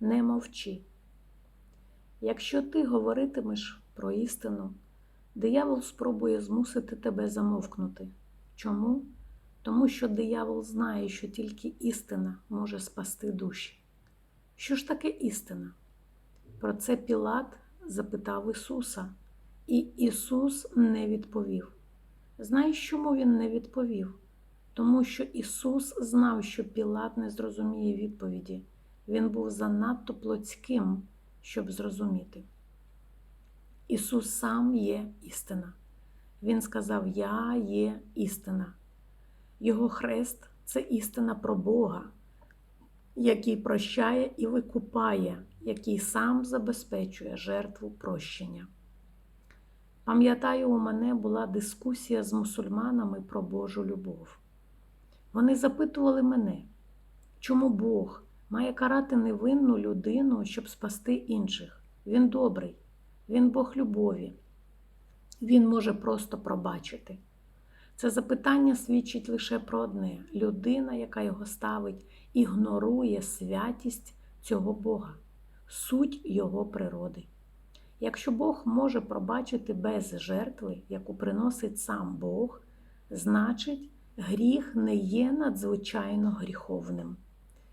не мовчи. Якщо ти говоритимеш про істину, диявол спробує змусити тебе замовкнути. Чому? Тому що диявол знає, що тільки істина може спасти душі. Що ж таке істина? Про це Пілат запитав Ісуса, і Ісус не відповів. Знаєш, чому Він не відповів? Тому що Ісус знав, що Пілат не зрозуміє відповіді. Він був занадто плотським, щоб зрозуміти. Ісус сам є істина. Він сказав: Я є істина. Його хрест це істина про Бога, який прощає і викупає, який сам забезпечує жертву прощення. Пам'ятаю, у мене була дискусія з мусульманами про Божу любов. Вони запитували мене, чому Бог має карати невинну людину, щоб спасти інших. Він добрий, він Бог любові. Він може просто пробачити. Це запитання свідчить лише про одне: людина, яка його ставить, ігнорує святість цього Бога, суть Його природи. Якщо Бог може пробачити без жертви, яку приносить сам Бог, значить, гріх не є надзвичайно гріховним,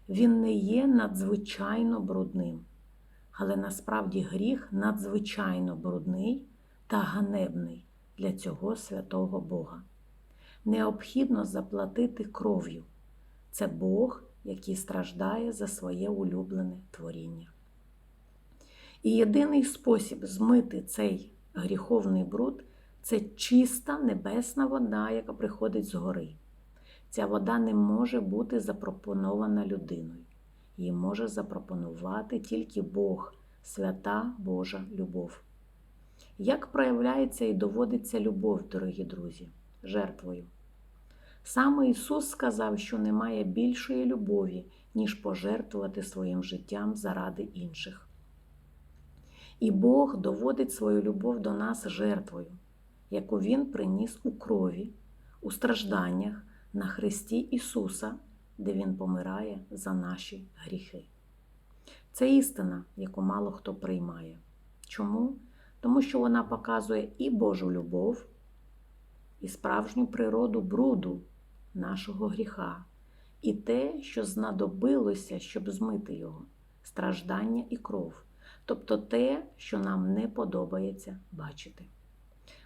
він не є надзвичайно брудним. Але насправді гріх надзвичайно брудний та ганебний для цього святого Бога. Необхідно заплатити кров'ю. Це Бог, який страждає за своє улюблене творіння. І єдиний спосіб змити цей гріховний бруд це чиста небесна вода, яка приходить згори. Ця вода не може бути запропонована людиною. Її може запропонувати тільки Бог, свята Божа любов. Як проявляється і доводиться любов, дорогі друзі, жертвою? Саме Ісус сказав, що немає більшої любові, ніж пожертвувати своїм життям заради інших. І Бог доводить свою любов до нас жертвою, яку Він приніс у крові, у стражданнях на Христі Ісуса, де Він помирає за наші гріхи. Це істина, яку мало хто приймає. Чому? Тому що вона показує і Божу любов, і справжню природу бруду нашого гріха, і те, що знадобилося, щоб змити його страждання і кров, тобто те, що нам не подобається бачити.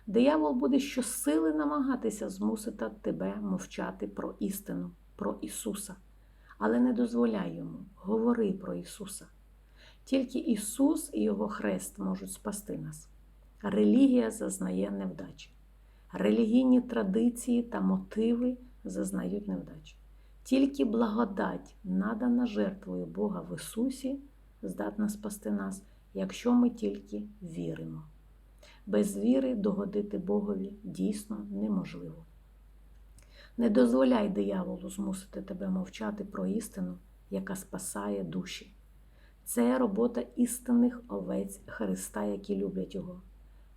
Диявол буде щосили намагатися змусити тебе мовчати про істину, про Ісуса, але не дозволяй йому, говори про Ісуса. Тільки Ісус і Його хрест можуть спасти нас. Релігія зазнає невдачі. Релігійні традиції та мотиви зазнають невдачі. Тільки благодать, надана жертвою Бога в Ісусі, здатна спасти нас, якщо ми тільки віримо. Без віри догодити Богові дійсно неможливо. Не дозволяй дияволу змусити тебе мовчати про істину, яка спасає душі. Це робота істинних овець Христа, які люблять Його.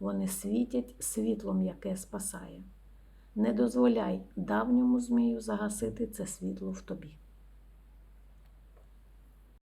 Вони світять світлом, яке спасає. Не дозволяй давньому змію загасити це світло в тобі.